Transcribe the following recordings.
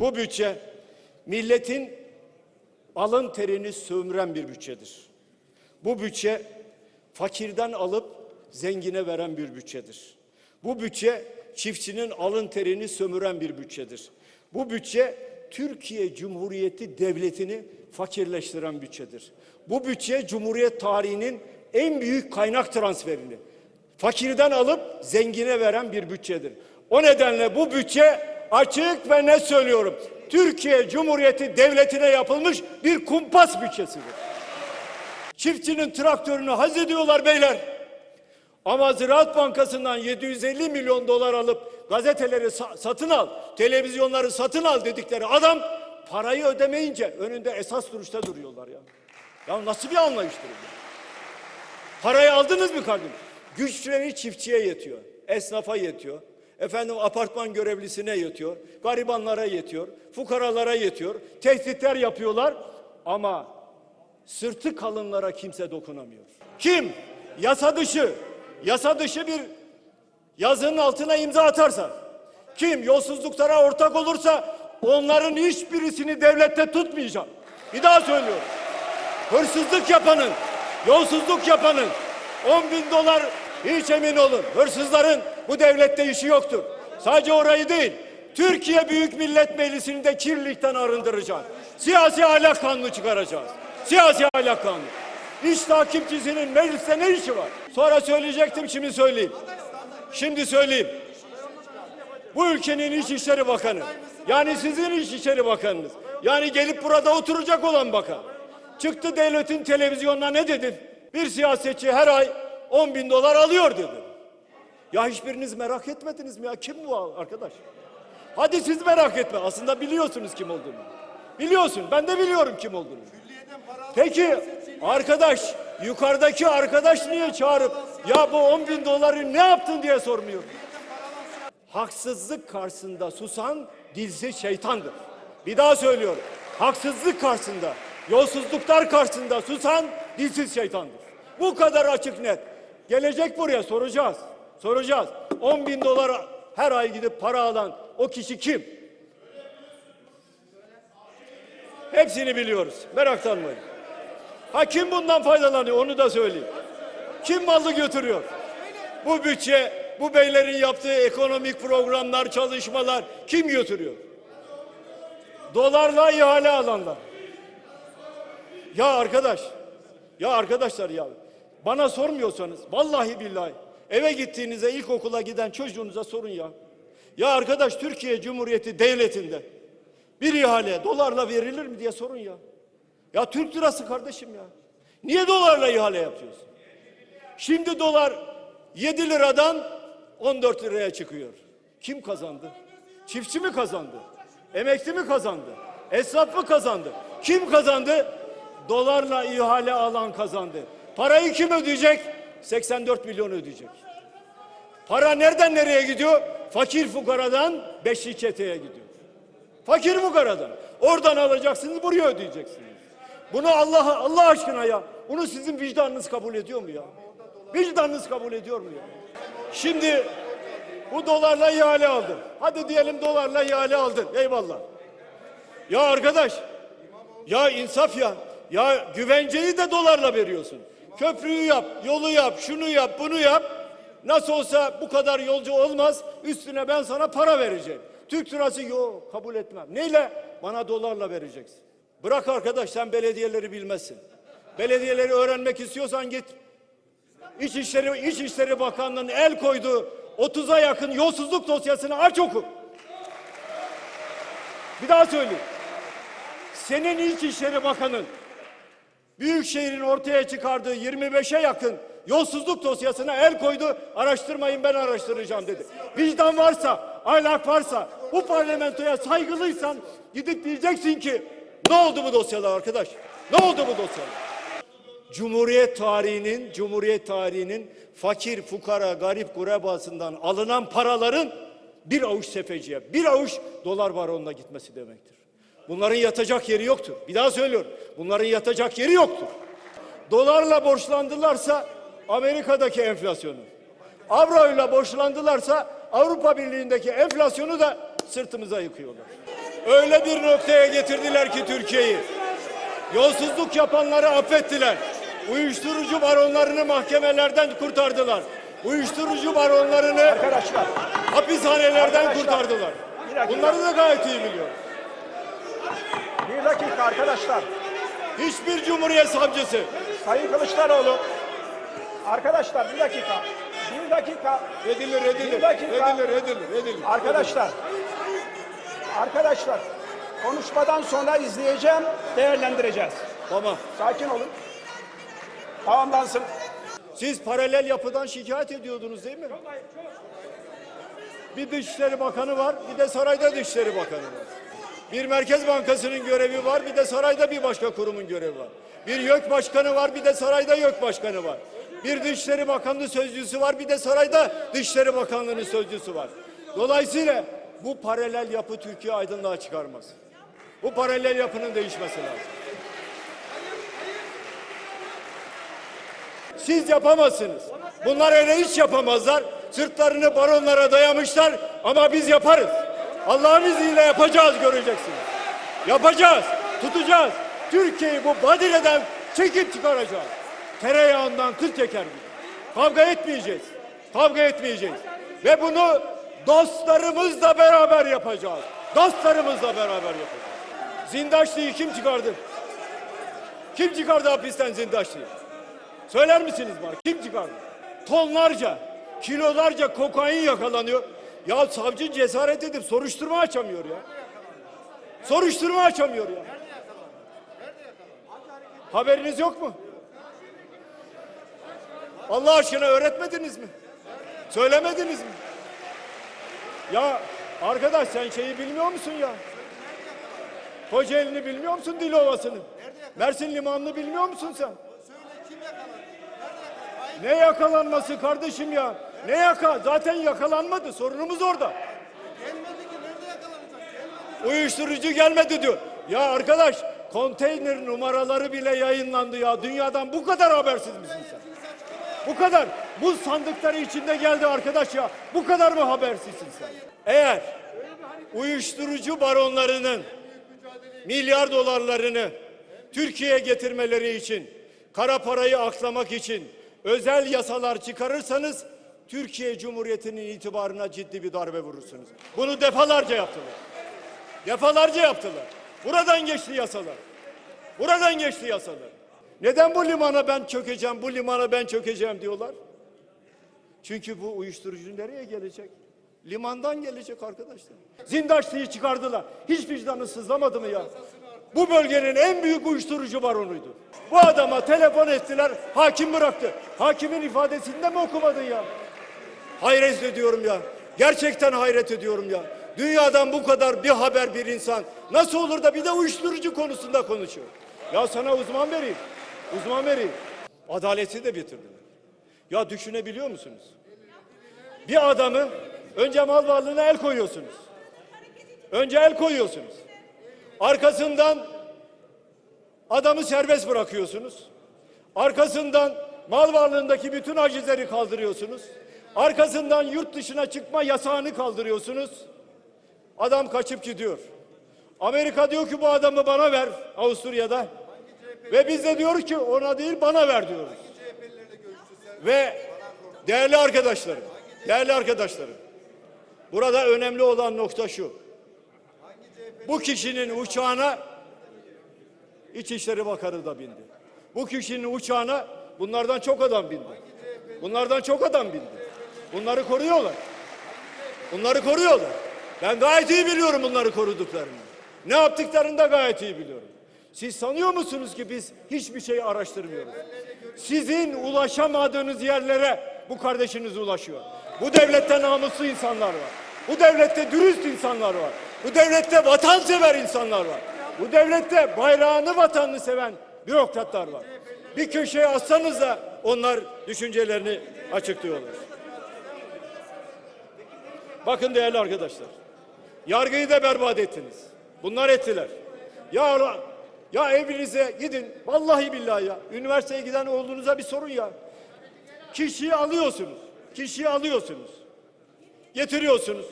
Bu bütçe milletin alın terini sömüren bir bütçedir. Bu bütçe fakirden alıp zengine veren bir bütçedir. Bu bütçe çiftçinin alın terini sömüren bir bütçedir. Bu bütçe Türkiye Cumhuriyeti Devleti'ni fakirleştiren bütçedir. Bu bütçe Cumhuriyet tarihinin en büyük kaynak transferini fakirden alıp zengine veren bir bütçedir. O nedenle bu bütçe açık ve net söylüyorum. Türkiye Cumhuriyeti Devleti'ne yapılmış bir kumpas bütçesidir. Çiftçinin traktörünü haz ediyorlar beyler. Ama Ziraat Bankası'ndan 750 milyon dolar alıp gazeteleri sa- satın al, televizyonları satın al dedikleri adam parayı ödemeyince önünde esas duruşta duruyorlar ya. Ya nasıl bir anlayıştır bu? Parayı aldınız mı kardeşim? Güçleri çiftçiye yetiyor, esnafa yetiyor. Efendim apartman görevlisine yetiyor, garibanlara yetiyor, fukaralara yetiyor. Tehditler yapıyorlar ama sırtı kalınlara kimse dokunamıyor. Kim yasa dışı, yasa dışı bir yazının altına imza atarsa, kim yolsuzluklara ortak olursa onların hiçbirisini devlette tutmayacak. Bir daha söylüyorum. Hırsızlık yapanın, yolsuzluk yapanın 10 bin dolar hiç emin olun. Hırsızların bu devlette işi yoktur. Sadece orayı değil, Türkiye Büyük Millet Meclisi'ni de kirlilikten arındıracağız. Siyasi ahlak kanunu çıkaracağız. Siyasi ahlak kanunu. İş takipçisinin mecliste ne işi var? Sonra söyleyecektim şimdi söyleyeyim. Şimdi söyleyeyim. Bu ülkenin İçişleri Bakanı. Yani sizin İçişleri Bakanınız. Yani gelip burada oturacak olan bakan. Çıktı devletin televizyonuna ne dedin? Bir siyasetçi her ay 10 bin dolar alıyor dedi. Ya hiçbiriniz merak etmediniz mi ya? Kim bu arkadaş? Hadi siz merak etme. Aslında biliyorsunuz kim olduğunu. Biliyorsun. Ben de biliyorum kim olduğunu. Peki arkadaş, yukarıdaki arkadaş niye çağırıp ya bu 10 bin doları ne yaptın diye sormuyor? Haksızlık karşısında susan dilsiz şeytandır. Bir daha söylüyorum. Haksızlık karşısında, yolsuzluklar karşısında susan dilsiz şeytandır. Bu kadar açık net. Gelecek buraya soracağız. Soracağız. 10 bin dolar her ay gidip para alan o kişi kim? Hepsini biliyoruz. Meraklanmayın. Ha kim bundan faydalanıyor onu da söyleyeyim. Kim malı götürüyor? Bu bütçe, bu beylerin yaptığı ekonomik programlar, çalışmalar kim götürüyor? Dolarla ihale alanlar. Ya arkadaş, ya arkadaşlar ya bana sormuyorsanız vallahi billahi eve gittiğinizde ilkokula giden çocuğunuza sorun ya. Ya arkadaş Türkiye Cumhuriyeti Devleti'nde bir ihale dolarla verilir mi diye sorun ya. Ya Türk lirası kardeşim ya. Niye dolarla ihale yapıyorsun? Şimdi dolar 7 liradan 14 liraya çıkıyor. Kim kazandı? Çiftçi mi kazandı? Emekli mi kazandı? Esnaf mı kazandı? Kim kazandı? Dolarla ihale alan kazandı. Parayı kim ödeyecek? 84 milyon ödeyecek. Para nereden nereye gidiyor? Fakir fukaradan beşli çeteye gidiyor. Fakir fukaradan. Oradan alacaksınız buraya ödeyeceksiniz. Bunu Allah Allah aşkına ya. Bunu sizin vicdanınız kabul ediyor mu ya? Vicdanınız kabul ediyor mu ya? Şimdi bu dolarla ihale aldın. Hadi diyelim dolarla ihale aldın. Eyvallah. Ya arkadaş ya insaf ya. Ya güvenceyi de dolarla veriyorsun. Köprüyü yap, yolu yap, şunu yap, bunu yap. Nasıl olsa bu kadar yolcu olmaz. Üstüne ben sana para vereceğim. Türk lirası yok kabul etmem. Neyle? Bana dolarla vereceksin. Bırak arkadaş sen belediyeleri bilmezsin. Belediyeleri öğrenmek istiyorsan git. İçişleri, İçişleri Bakanlığı'nın el koyduğu 30'a yakın yolsuzluk dosyasını aç oku. Bir daha söyleyeyim. Senin İçişleri Bakanın Büyükşehir'in ortaya çıkardığı 25'e yakın yolsuzluk dosyasına el koydu. Araştırmayın ben araştıracağım dedi. Vicdan varsa, ahlak varsa, bu parlamentoya saygılıysan gidip diyeceksin ki ne oldu bu dosyalar arkadaş? Ne oldu bu dosyalar? Cumhuriyet tarihinin, Cumhuriyet tarihinin fakir, fukara, garip gurebasından alınan paraların bir avuç sefeciye, bir avuç dolar baronuna gitmesi demektir. Bunların yatacak yeri yoktur. Bir daha söylüyorum. Bunların yatacak yeri yoktur. Dolarla borçlandılarsa Amerika'daki enflasyonu, avroyla borçlandılarsa Avrupa Birliği'ndeki enflasyonu da sırtımıza yıkıyorlar. Öyle bir noktaya getirdiler ki Türkiye'yi. Yolsuzluk yapanları affettiler. Uyuşturucu baronlarını mahkemelerden kurtardılar. Uyuşturucu baronlarını Arkadaşlar, hapishanelerden Arkadaşlar, kurtardılar. Bunları da gayet iyi biliyor. Bir dakika arkadaşlar. Hiçbir cumhuriyet savcısı Sayın Kılıçdaroğlu. Arkadaşlar bir dakika. Bir dakika. edilir, edilir, Bir dakika. edilir, edilir, edilir. Arkadaşlar. Arkadaşlar. Konuşmadan sonra izleyeceğim, değerlendireceğiz. Tamam. Sakin olun. Tamamlansın. Siz paralel yapıdan şikayet ediyordunuz değil mi? Bir Dışişleri Bakanı var, bir de sarayda Dışişleri Bakanı var. Bir Merkez Bankası'nın görevi var, bir de sarayda bir başka kurumun görevi var. Bir YÖK Başkanı var, bir de sarayda YÖK Başkanı var. Bir Dışişleri Bakanlığı sözcüsü var, bir de sarayda Dışişleri Bakanlığı'nın sözcüsü var. Dolayısıyla bu paralel yapı Türkiye aydınlığa çıkarmaz. Bu paralel yapının değişmesi lazım. Siz yapamazsınız. Bunlar öyle hiç yapamazlar. Sırtlarını baronlara dayamışlar ama biz yaparız. Allah'ın izniyle yapacağız göreceksiniz. Yapacağız, tutacağız. Türkiye'yi bu badireden çekip çıkaracağız. Tereyağından kıl çeker gibi. Kavga etmeyeceğiz. Kavga etmeyeceğiz. Ve bunu dostlarımızla beraber yapacağız. Dostlarımızla beraber yapacağız. Zindaşlı'yı kim çıkardı? Kim çıkardı hapisten Zindaşlı'yı? Söyler misiniz bana? Kim çıkardı? Tonlarca, kilolarca kokain yakalanıyor. Ya savcı cesaret edip soruşturma açamıyor ya. Soruşturma açamıyor ya. Haberiniz yok mu? Allah aşkına öğretmediniz mi? Söylemediniz mi? Ya arkadaş sen şeyi bilmiyor musun ya? Kocaeli'ni bilmiyor musun Dilovası'nı? Mersin Limanı'nı bilmiyor musun sen? Ne yakalanması kardeşim ya? Ne yaka? Zaten yakalanmadı. Sorunumuz orada. Uyuşturucu gelmedi diyor. Ya arkadaş konteyner numaraları bile yayınlandı ya. Dünyadan bu kadar habersiz misin sen? Bu kadar. Bu sandıkları içinde geldi arkadaş ya. Bu kadar mı habersizsin sen? Eğer uyuşturucu baronlarının milyar dolarlarını Türkiye'ye getirmeleri için, kara parayı aklamak için özel yasalar çıkarırsanız Türkiye Cumhuriyeti'nin itibarına ciddi bir darbe vurursunuz. Bunu defalarca yaptılar. Defalarca yaptılar. Buradan geçti yasalar. Buradan geçti yasalar. Neden bu limana ben çökeceğim, bu limana ben çökeceğim diyorlar? Çünkü bu uyuşturucu nereye gelecek? Limandan gelecek arkadaşlar. Zindaşlı'yı çıkardılar. Hiç vicdanı sızlamadı mı ya? Bu bölgenin en büyük uyuşturucu baronuydu. Bu adama telefon ettiler, hakim bıraktı. Hakimin ifadesini de mi okumadın ya? Hayret ediyorum ya. Gerçekten hayret ediyorum ya. Dünyadan bu kadar bir haber bir insan nasıl olur da bir de uyuşturucu konusunda konuşuyor. Ya sana uzman vereyim. Uzman vereyim. Adaleti de bitirdiler. Ya düşünebiliyor musunuz? Bir adamı önce mal varlığına el koyuyorsunuz. Önce el koyuyorsunuz. Arkasından adamı serbest bırakıyorsunuz. Arkasından mal varlığındaki bütün acizleri kaldırıyorsunuz. Arkasından yurt dışına çıkma yasağını kaldırıyorsunuz. Adam kaçıp gidiyor. Amerika diyor ki bu adamı bana ver Avusturya'da. Ve biz de diyoruz ki ona değil bana ver diyoruz. Ve değerli arkadaşlarım, değerli arkadaşlarım. Burada önemli olan nokta şu. Bu kişinin uçağına İçişleri Bakanı da bindi. Bu kişinin uçağına bunlardan çok adam bindi. Bunlardan çok adam bindi. Bunları koruyorlar. Bunları koruyorlar. Ben gayet iyi biliyorum bunları koruduklarını. Ne yaptıklarını da gayet iyi biliyorum. Siz sanıyor musunuz ki biz hiçbir şeyi araştırmıyoruz? Sizin ulaşamadığınız yerlere bu kardeşiniz ulaşıyor. Bu devlette namuslu insanlar var. Bu devlette dürüst insanlar var. Bu devlette vatansever insanlar var. Bu devlette bayrağını vatanını seven bürokratlar var. Bir köşeye assanız da onlar düşüncelerini açıklıyorlar. Bakın değerli arkadaşlar. Yargıyı da berbat ettiniz. Bunlar ettiler. Ya ya evinize gidin. Vallahi billahi ya. Üniversiteye giden oğlunuza bir sorun ya. Kişiyi alıyorsunuz. Kişiyi alıyorsunuz. Getiriyorsunuz.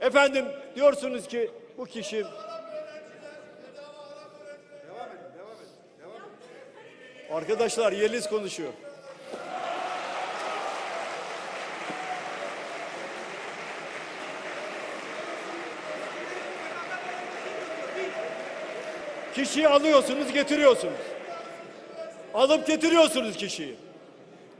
Efendim diyorsunuz ki bu kişi Arkadaşlar Yeliz konuşuyor. Kişiyi alıyorsunuz, getiriyorsunuz. Alıp getiriyorsunuz kişiyi.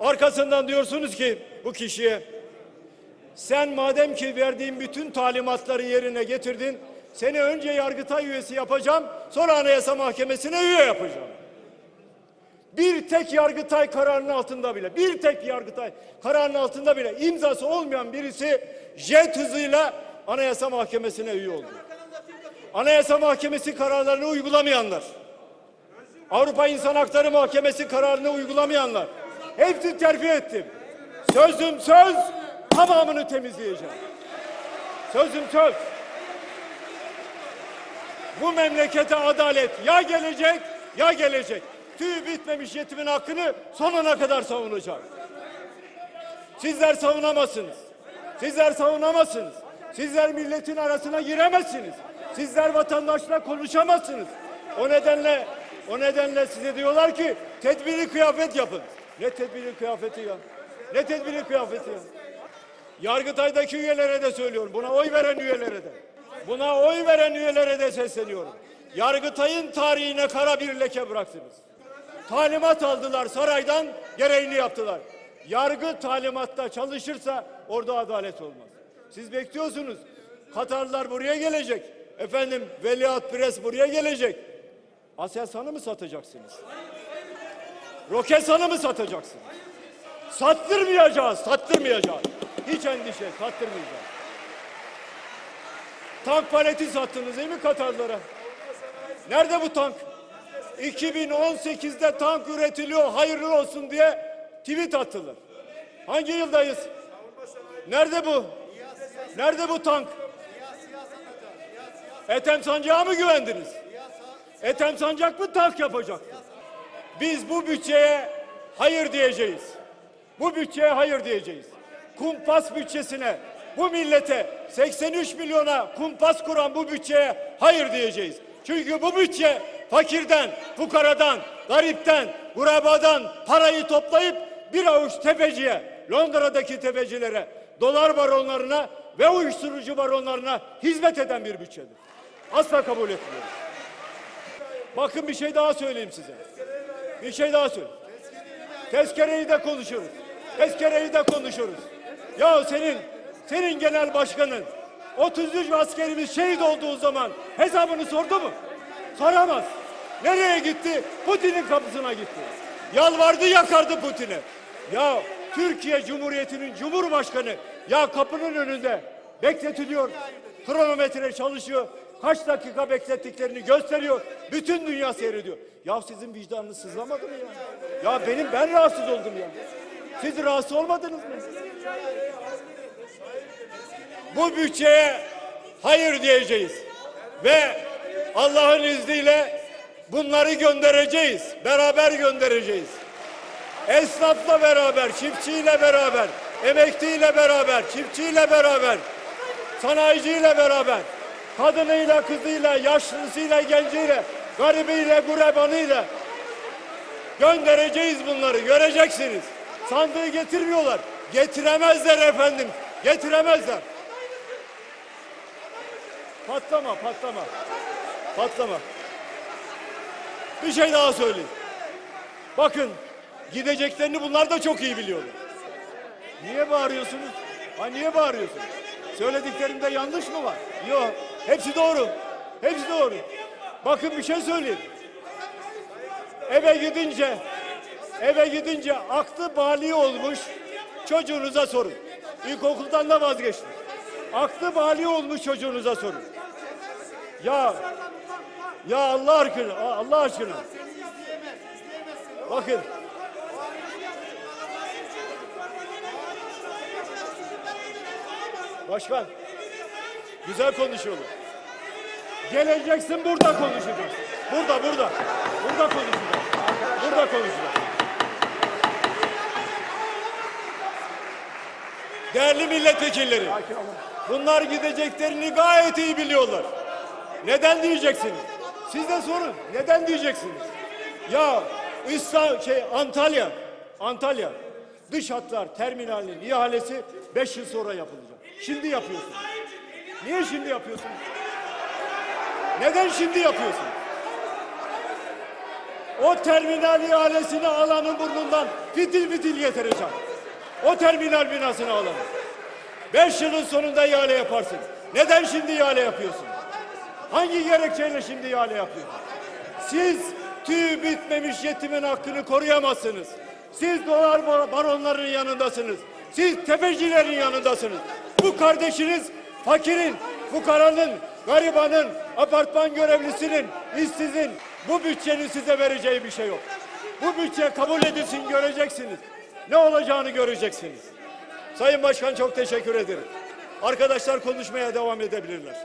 Arkasından diyorsunuz ki bu kişiye sen madem ki verdiğin bütün talimatları yerine getirdin, seni önce Yargıtay üyesi yapacağım, sonra Anayasa Mahkemesi'ne üye yapacağım. Bir tek Yargıtay kararının altında bile, bir tek Yargıtay kararının altında bile imzası olmayan birisi jet hızıyla Anayasa Mahkemesi'ne üye oldu. Anayasa Mahkemesi kararlarını uygulamayanlar, Avrupa İnsan Hakları Mahkemesi kararını uygulamayanlar, hepsini terfi ettim. Sözüm söz, tamamını temizleyeceğim. Sözüm söz. Bu memlekete adalet ya gelecek ya gelecek. Tüy bitmemiş yetimin hakkını sonuna kadar savunacak. Sizler savunamazsınız. Sizler savunamazsınız. Sizler milletin arasına giremezsiniz. Sizler vatandaşla konuşamazsınız. O nedenle o nedenle size diyorlar ki tedbiri kıyafet yapın. Ne tedbiri kıyafeti ya? Ne tedbiri kıyafeti ya? Yargıtay'daki üyelere de söylüyorum. Buna oy veren üyelere de. Buna oy veren üyelere de sesleniyorum. Yargıtay'ın tarihine kara bir leke bıraktınız. Talimat aldılar saraydan gereğini yaptılar. Yargı talimatta çalışırsa orada adalet olmaz. Siz bekliyorsunuz. Katarlılar buraya gelecek. Efendim Veliaht Pres buraya gelecek. Aselsan'ı mı satacaksınız? Roketsan'ı mı satacaksınız? Sattırmayacağız, sattırmayacağız. Hiç endişe, sattırmayacağız. Tank paleti sattınız değil mi Katarlara? Nerede bu tank? 2018'de tank üretiliyor, hayırlı olsun diye tweet attılar. Hangi yıldayız? Nerede bu? Nerede bu tank? Ethem Sancak'a mı güvendiniz? Ethem Sancak mı tank yapacak? Biz bu bütçeye hayır diyeceğiz. Bu bütçeye hayır diyeceğiz. Kumpas bütçesine, bu millete 83 milyona kumpas kuran bu bütçeye hayır diyeceğiz. Çünkü bu bütçe fakirden, fukaradan, garipten, gurabadan parayı toplayıp bir avuç tefeciye, Londra'daki tefecilere, dolar baronlarına ve uyuşturucu baronlarına hizmet eden bir bütçedir. Asla kabul etmiyorum. Bakın bir şey daha söyleyeyim size. Bir şey daha söyleyeyim. Tezkereyi de konuşuruz. Tezkereyi de konuşuruz. Ya senin, senin genel başkanın 33 askerimiz şehit olduğu zaman hesabını sordu mu? Soramaz. Nereye gitti? Putin'in kapısına gitti. Yalvardı yakardı Putin'e. Ya Türkiye Cumhuriyeti'nin Cumhurbaşkanı ya kapının önünde bekletiliyor. Kronometre çalışıyor. Kaç dakika beklettiklerini gösteriyor. Bütün dünya seyrediyor. Ya sizin vicdanınız sızlamadı mı ya? Ya benim ben rahatsız oldum ya. Siz rahatsız olmadınız mı? Bu bütçeye hayır diyeceğiz. Ve Allah'ın izniyle bunları göndereceğiz. Beraber göndereceğiz. Esnafla beraber, çiftçiyle beraber, emekliyle beraber, çiftçiyle beraber, sanayiciyle beraber, kadınıyla, kızıyla, yaşlısıyla, genciyle, garibiyle, gurebanıyla göndereceğiz bunları. Göreceksiniz. Sandığı getirmiyorlar. Getiremezler efendim. Getiremezler. Patlama, patlama. Patlama. Bir şey daha söyleyeyim. Bakın gideceklerini bunlar da çok iyi biliyorlar. Niye bağırıyorsunuz? Ha niye bağırıyorsunuz? Söylediklerimde yanlış mı var? Yok. Hepsi doğru. Hepsi doğru. Bakın bir şey söyleyeyim. Eve gidince eve gidince aklı bali olmuş çocuğunuza sorun. İlkokuldan da vazgeçtim. Aklı bali olmuş çocuğunuza sorun. Ya ya Allah aşkına Allah aşkına. Bakın Başkan. Güzel konuşuyorlar. Geleceksin burada konuşacağız. Burada burada. Burada konuşacağız. Burada konuşacağız. Değerli milletvekilleri. Bunlar gideceklerini gayet iyi biliyorlar. Neden diyeceksiniz? Siz de sorun. Neden diyeceksiniz? Ya İslam şey Antalya, Antalya dış hatlar terminalinin ihalesi 5 yıl sonra yapılacak. Şimdi yapıyorsunuz. Niye şimdi yapıyorsunuz? Neden şimdi yapıyorsunuz? O terminal ihalesini alanın burnundan fitil fitil getireceğim. O terminal binasını alalım. Beş yılın sonunda ihale yaparsın. Neden şimdi ihale yapıyorsun? Hangi gerekçeyle şimdi ihale yapıyorsun? Siz tüy bitmemiş yetimin hakkını koruyamazsınız. Siz dolar bar- baronların yanındasınız. Siz tefecilerin yanındasınız. Bu kardeşiniz fakirin, fukaranın, garibanın, apartman görevlisinin, işsizin bu bütçenin size vereceği bir şey yok. Bu bütçe kabul edilsin göreceksiniz. Ne olacağını göreceksiniz. Sayın Başkan çok teşekkür ederim. Arkadaşlar konuşmaya devam edebilirler.